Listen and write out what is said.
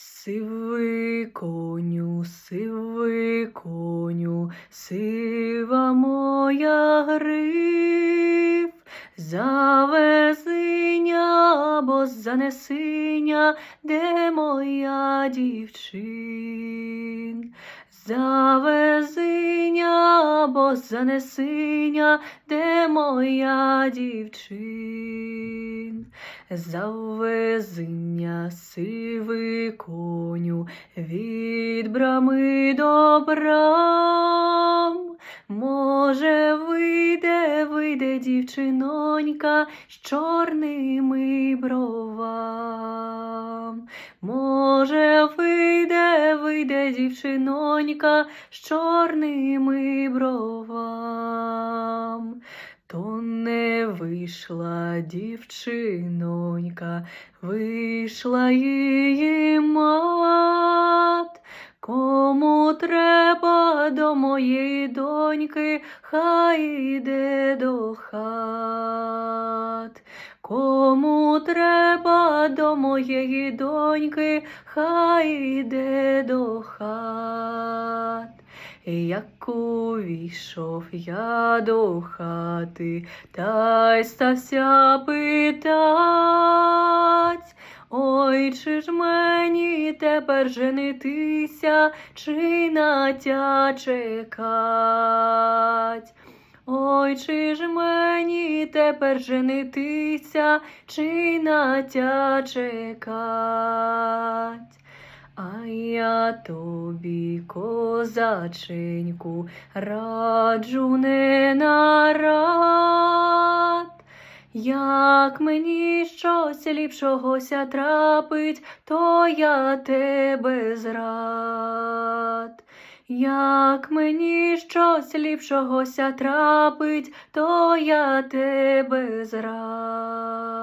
Сивий коню, сивий коню, сива моя гриф, завезиня або занесиня, де моя дівчин. Завезиня занесиня, де моя дівчин. Завезення сивий коню від брами до брам. Може, вийде, вийде дівчинонька з чорними бровам. Може, вийде, вийде дівчинонька з чорними бровам. То не вийшла дівчинонька, вийшла її мат. Кому треба до моєї доньки, хай іде до хат. Треба до моєї доньки, хай іде до хат. Як увійшов я до хати, та й стався питать. Ой, чи ж мені тепер женитися, чи натя чекать? Ой, чи ж мені тепер женитися, чи чекать? А я тобі, козаченьку, раджу не нарад. Як мені щось ліпшогося трапить, то я тебе зрад. Як мені щось ліпшогося трапить, то я тебе зрад.